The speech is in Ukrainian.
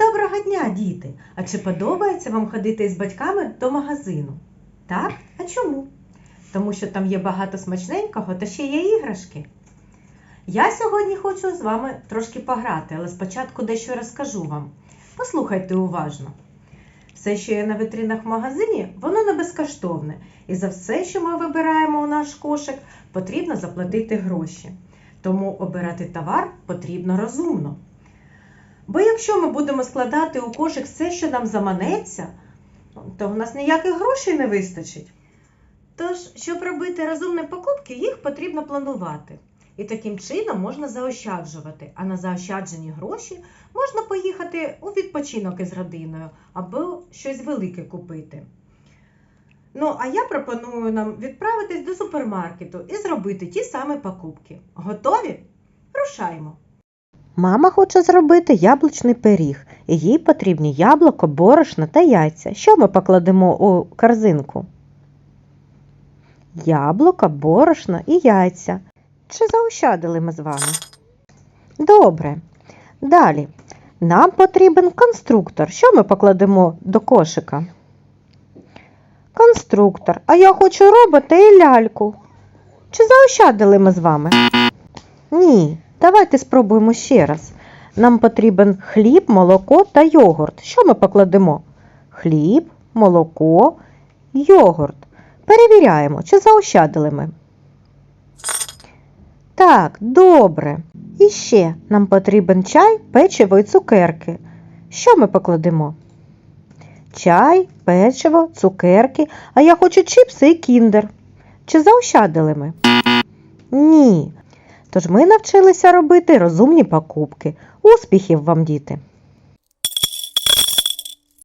Доброго дня, діти! А чи подобається вам ходити із батьками до магазину? Так? А чому? Тому що там є багато смачненького та ще є іграшки. Я сьогодні хочу з вами трошки пограти, але спочатку дещо розкажу вам. Послухайте уважно. Все, що є на витринах в магазині, воно не безкоштовне. І за все, що ми вибираємо у наш кошик, потрібно заплатити гроші. Тому обирати товар потрібно розумно. Бо якщо ми будемо складати у кошик все, що нам заманеться, то в нас ніяких грошей не вистачить. Тож, щоб робити розумні покупки, їх потрібно планувати. І таким чином можна заощаджувати, а на заощаджені гроші можна поїхати у відпочинок із родиною або щось велике купити. Ну, а я пропоную нам відправитись до супермаркету і зробити ті самі покупки. Готові? Рушаймо! Мама хоче зробити яблучний пиріг, їй потрібні яблуко, борошно та яйця. Що ми покладемо у корзинку? Яблуко, борошно і яйця. Чи заощадили ми з вами? Добре. Далі. Нам потрібен конструктор. Що ми покладемо до кошика? Конструктор. А я хочу робота і ляльку. Чи заощадили ми з вами? Ні. Давайте спробуємо ще раз. Нам потрібен хліб, молоко та йогурт. Що ми покладемо? Хліб, молоко, йогурт. Перевіряємо, чи заощадили ми. Так, добре. І ще нам потрібен чай, печиво і цукерки. Що ми покладемо? Чай, печиво, цукерки, а я хочу чіпси і кіндер. Чи заощадили ми? Тож ми навчилися робити розумні покупки. Успіхів вам, діти!